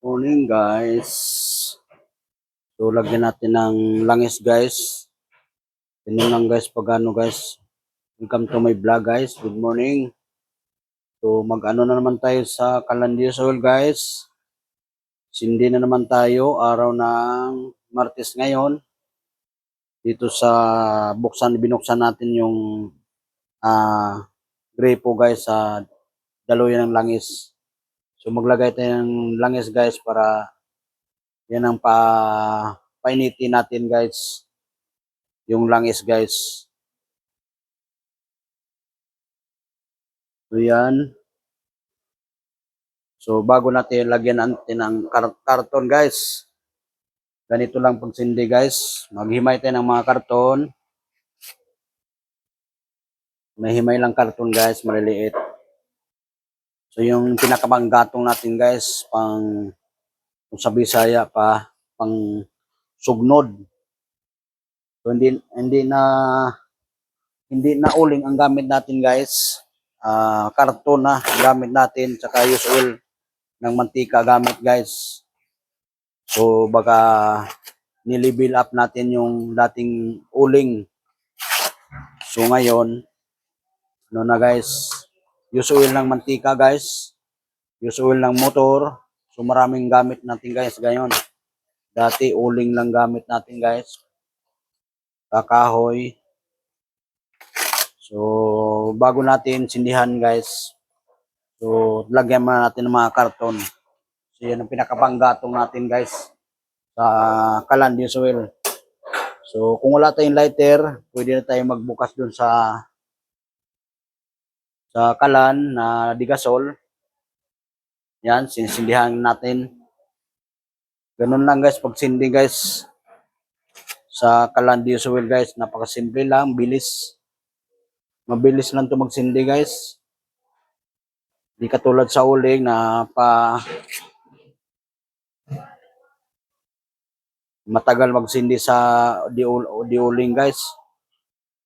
Morning guys. So lagyan natin ng langis guys. Tingnan lang guys pag ano guys. Welcome to my vlog guys. Good morning. So mag-ano na naman tayo sa Calandios Oil guys. Sindi na naman tayo araw ng Martes ngayon. Dito sa buksan binuksan natin yung ah grepo guys sa daluyan ng langis. So maglagay tayo ng langis guys para yan ang pa painitin natin guys. Yung langis guys. So yan. So bago natin lagyan natin ng kar- karton guys. Ganito lang pagsindi guys. Maghimay tayo ng mga karton. May himay lang karton guys, maliliit. So yung pinakamanggatong natin guys, pang kung sa Bisaya pa, pang sugnod. So hindi hindi na hindi na uling ang gamit natin guys. Ah, karton na gamit natin saka use oil ng mantika gamit guys. So baka nilibil up natin yung dating uling. So ngayon, ano na guys, use oil ng mantika guys. Use oil ng motor. So maraming gamit natin guys ngayon. Dati uling lang gamit natin guys. Kakahoy. So bago natin sindihan guys. So lagyan muna natin ng mga karton. So yan ang pinakapanggatong natin guys. Sa Calandios oil. So kung wala tayong lighter, pwede na tayong magbukas dun sa sa kalan na digasol. Yan, sinisindihan natin. Ganun lang guys, pag sindi guys, sa Calandios oil guys, napakasimple lang, bilis. Mabilis lang to magsindi guys. Di katulad sa uling na pa matagal magsindi sa diul diuling guys.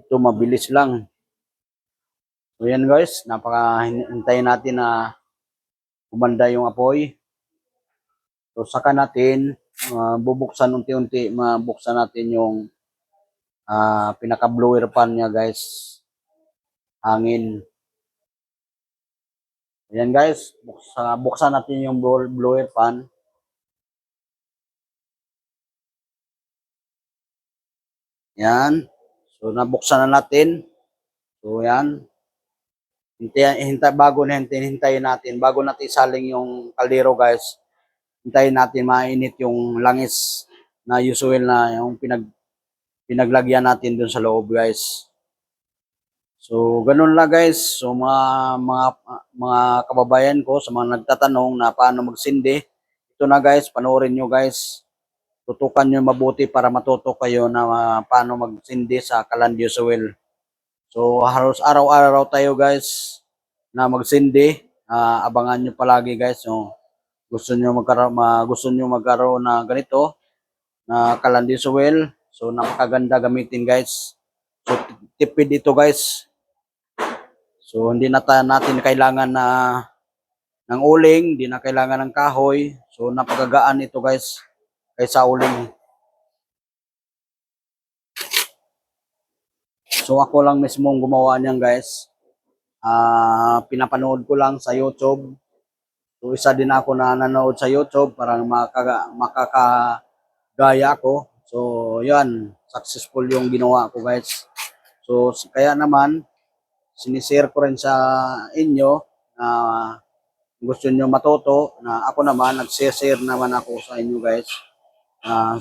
Ito mabilis lang. So yan guys, napaka hintayin natin na umanda yung apoy. So saka natin ah, bubuksan unti-unti, mabuksan natin yung ah, pinaka-blower pan niya guys. Hangin. Ayan guys, buksan, buksan natin yung blow- blower pan. Yan. So nabuksan na natin. So yan. Hintay, bago na hintayin, natin, bago natin isaling yung kaldero guys, hintayin natin mainit yung langis na usual na yung pinag, pinaglagyan natin dun sa loob guys. So, ganun lang guys. So, mga, mga, mga kababayan ko sa mga nagtatanong na paano magsindi, ito na guys, panoorin nyo guys. Tutukan nyo mabuti para matuto kayo na ah, paano magsindi sa Calandios oil. So, halos araw-araw tayo guys na magsindi. Ah, abangan nyo palagi guys. So, gusto nyo magkaroon, ma, gusto nyo magkaroon na ganito na Calandios oil. So, napakaganda gamitin guys. So, tipid ito guys. So, hindi na natin kailangan na ng uling, hindi na kailangan ng kahoy. So, napakagaan ito guys kaysa uling. So, ako lang mismo ang gumawa niyan guys. Ah, pinapanood ko lang sa YouTube. So, isa din ako na nanood sa YouTube para makaga, makakagaya ko. So, yan. Successful yung ginawa ko guys. So, kaya naman, sinishare ko rin sa inyo na gusto nyo matuto na ako naman nag-share naman ako sa inyo guys. Ah,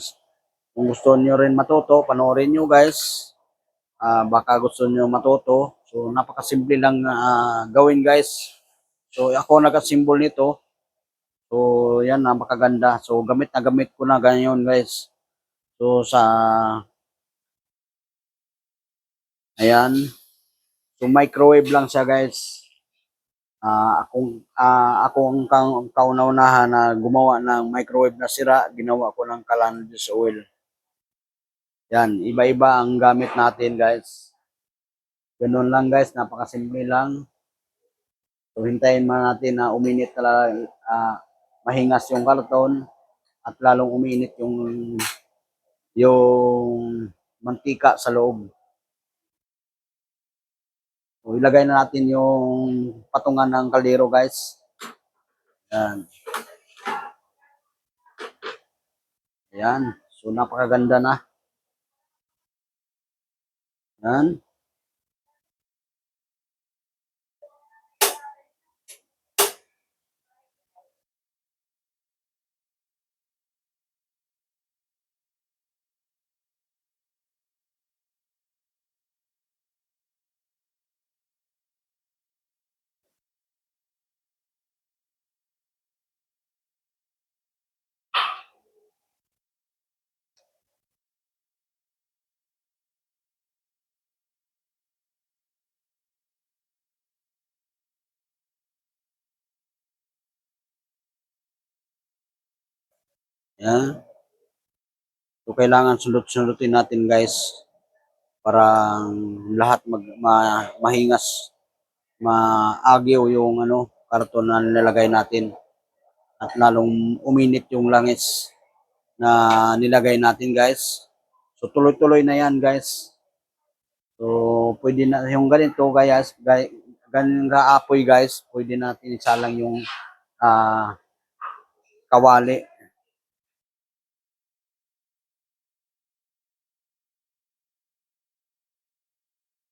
kung gusto nyo rin matuto, panoorin nyo guys. Ah, baka gusto nyo matuto. So napakasimple lang ah, gawin guys. So ako nagasimbol nito. So yan napakaganda. So gamit na gamit ko na ganyan guys. So sa Ayan. So microwave lang siya guys. Ah, akong ah, ako kauna-unahan na gumawa ng microwave na sira, ginawa ko ng Calandus oil. Yan, iba-iba ang gamit natin guys. Ganun lang guys, napakasimple lang. So hintayin man natin na uminit talaga, ah, mahingas yung karton at lalong uminit yung yung mantika sa loob. So, ilagay na natin yung patungan ng kaldero guys. Yan. Ayan. So, napakaganda na. Yan. Yan. So, kailangan sunod-sundutin natin guys para lahat mag, ma, mahingas, maagyaw yung ano, karton na nilalagay natin at lalong uminit yung langis na nilagay natin guys. So tuloy-tuloy na yan guys. So pwede na yung ganito guys, guys ganun kaapoy guys, pwede natin isalang yung ah, kawali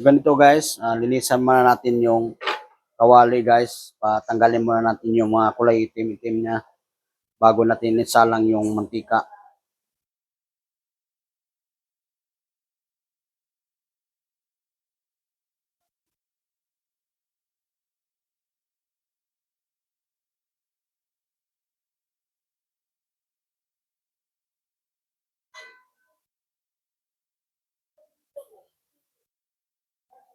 ganito guys, ah, linisan muna natin yung kawali guys. Patanggalin muna natin yung mga kulay itim-itim niya bago natin isalang yung mantika.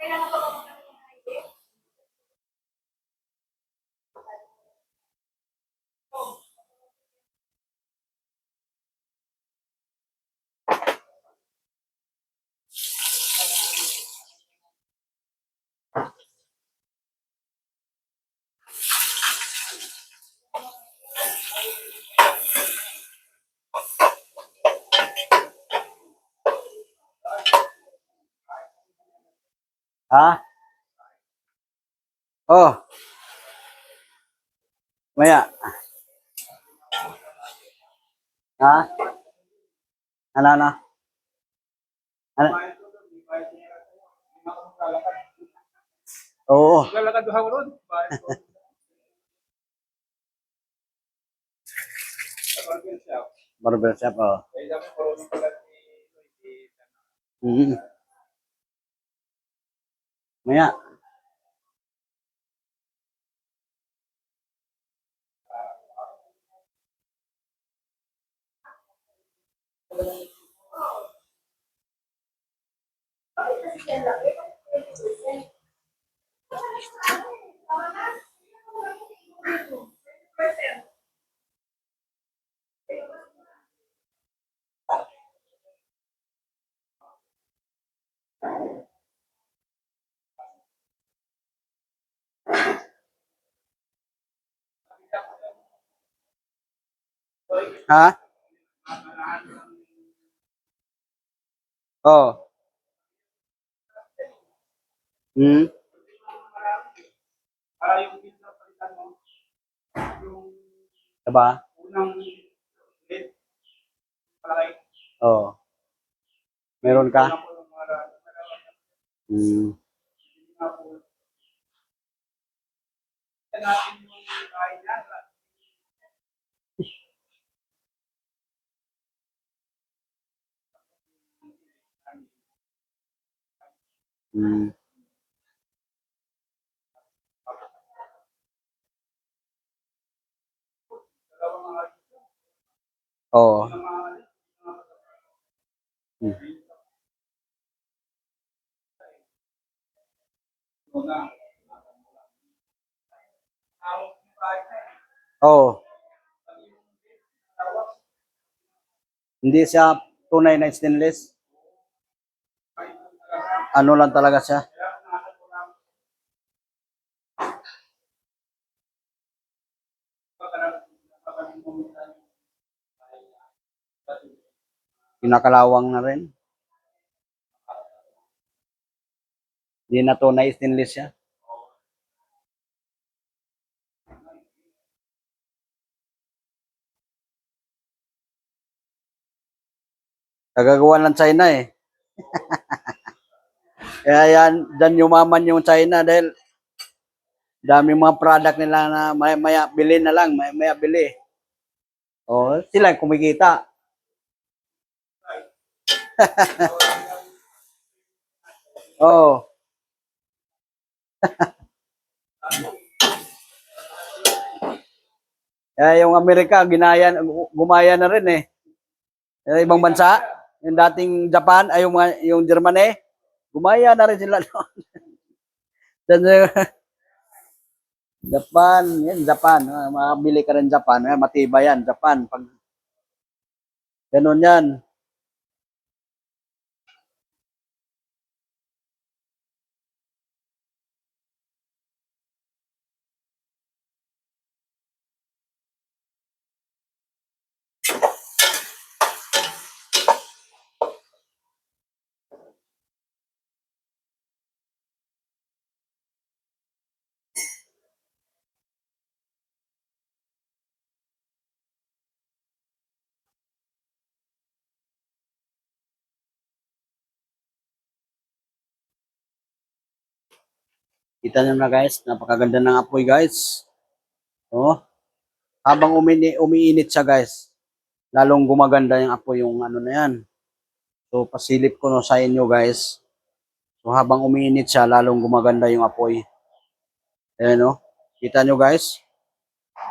Kailangan pa Ha? Oh. Maya. Ha? Ano, ano? Ano? Oo. Lalakad duha ron. Barber shop, oh. Marunong 怎么样 Ha? Oh. Hmm? Para yung bit na palitan mo, yung Diba? unang bit, para Oh. Meron ka? Hmm. Yan natin yung kain niya. Mga Oo. Hmm. Oo. Hindi siya tunay na stainless. Ano lang talaga siya. Pinakalawang na rin. Hindi na tunay stainless siya. Kagagawa ng China eh. Kaya yan, dyan yumaman yung China dahil dami mga product nila na maya, maya bili na lang, maya, maya bili. Oh, sila kumikita. Oo. Kaya yung Amerika, ginaya, gumaya na rin eh. Yung ibang bansa, yung dating Japan, ay yung, yung Germany, gumaya na rin sila noon. Uh, Japan, yan, Japan. ah, Makabili ka rin Japan. ah, Matibay yan, Japan. Pag, ganun yan. Kita nyo na guys, napakaganda ng apoy guys. Oh. Habang umini, umiinit siya guys, lalong gumaganda yung apoy yung ano na yan. So pasilip ko no sa inyo guys. So habang umiinit siya, lalong gumaganda yung apoy. Ayan oh. Kita nyo guys.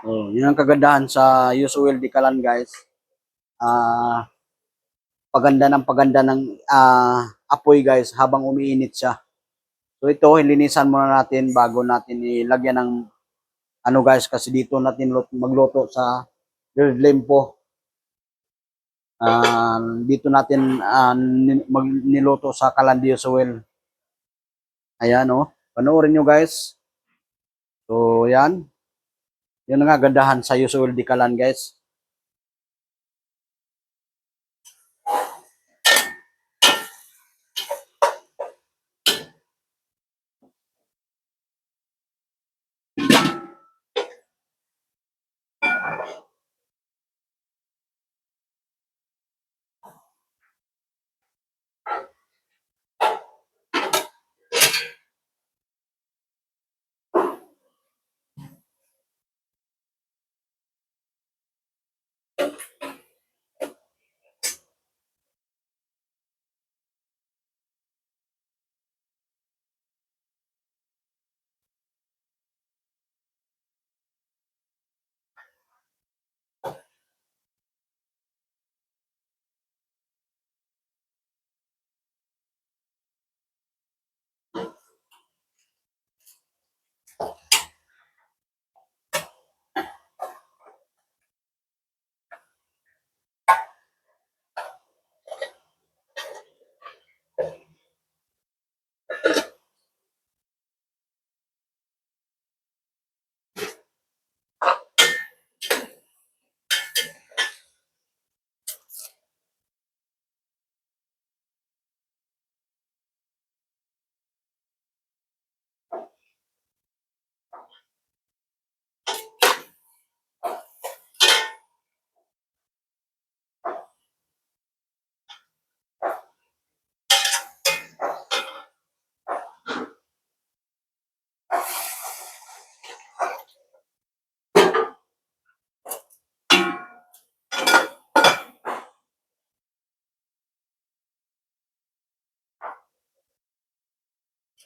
Oh, yun ang kagandahan sa usual di kalan guys. Ah paganda ng paganda ng ah, apoy guys habang umiinit siya. So ito, hilinisan muna natin bago natin ilagyan ng ano guys, kasi dito natin lut- magluto sa grilled limpo. Ah, dito natin mag, niluto sa Kalandio Suel. Ayan oh, panoorin nyo guys. So yan. Yun ang kagandahan sa usual di kalan guys.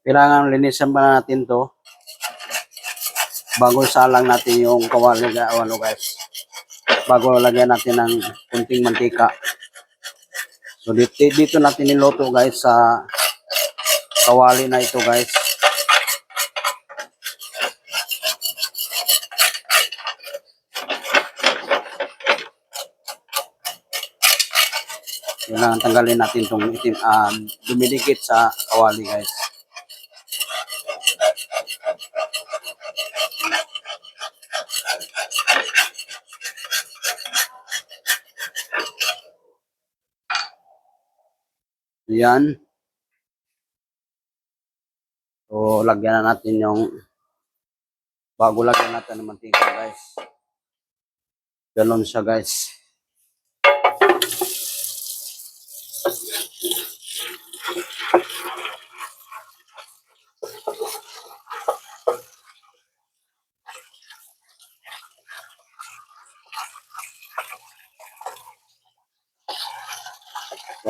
Kailangan linisan pa natin to bago salang natin yung kawali ano guys. Bago lagyan natin ng kunting mantika. So dito, dito natin niluto guys sa kawali na ito guys. Kailangan tanggalin natin itong itim, ah, dumidikit sa kawali guys. Yan. So, lagyan na natin yung bago lagyan natin ng mantika, guys. Ganon siya, guys.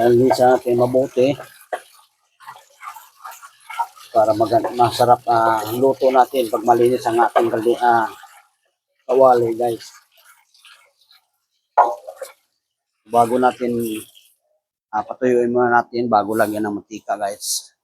Yan, sa natin mabuti. Para mag masarap ang luto natin pag malinis ang ating kaldi ah, kawali guys. Bago natin ah, patuyuin muna natin bago lagyan ng mantika guys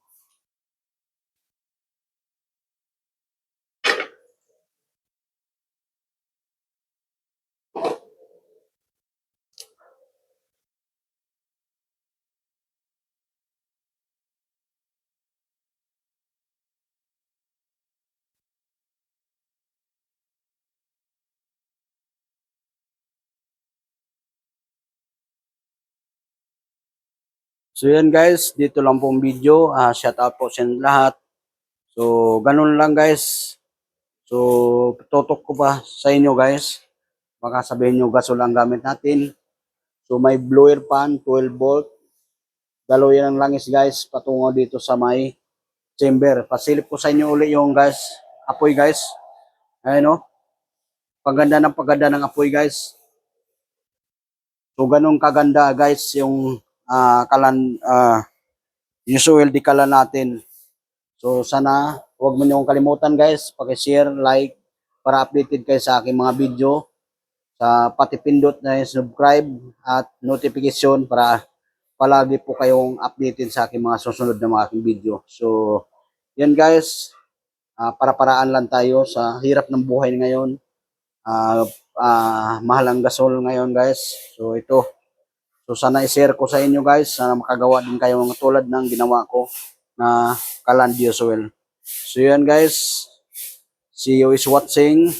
So yan guys, dito lang pong video. Ah, shout out po sa lahat. So ganun lang guys. So tutok ko pa sa inyo guys. Baka sabihin nyo gasol ang gamit natin. So may blower pan, 12 volt. Dalaw yan ang langis guys, patungo dito sa may chamber. Pasilip ko sa inyo uli yung guys, apoy guys. Ayun o. Paganda ng paganda ng apoy guys. So ganun kaganda guys yung ah, kalan ah, usual di kalan natin. So sana huwag mo niyong kalimutan guys, paki-share, like para updated kayo sa aking mga video. Sa pati pindot na yung subscribe at notification para palagi po kayong updated sa aking mga susunod na mga aking video. So, yan guys, ah, para-paraan lang tayo sa hirap ng buhay ngayon. Ah, ah, mahal gasol ngayon guys. So, ito, So sana i-share ko sa inyo guys, sana makagawa din kayo ng tulad ng ginawa ko na Kaland Usual. So yan guys, see you is watching.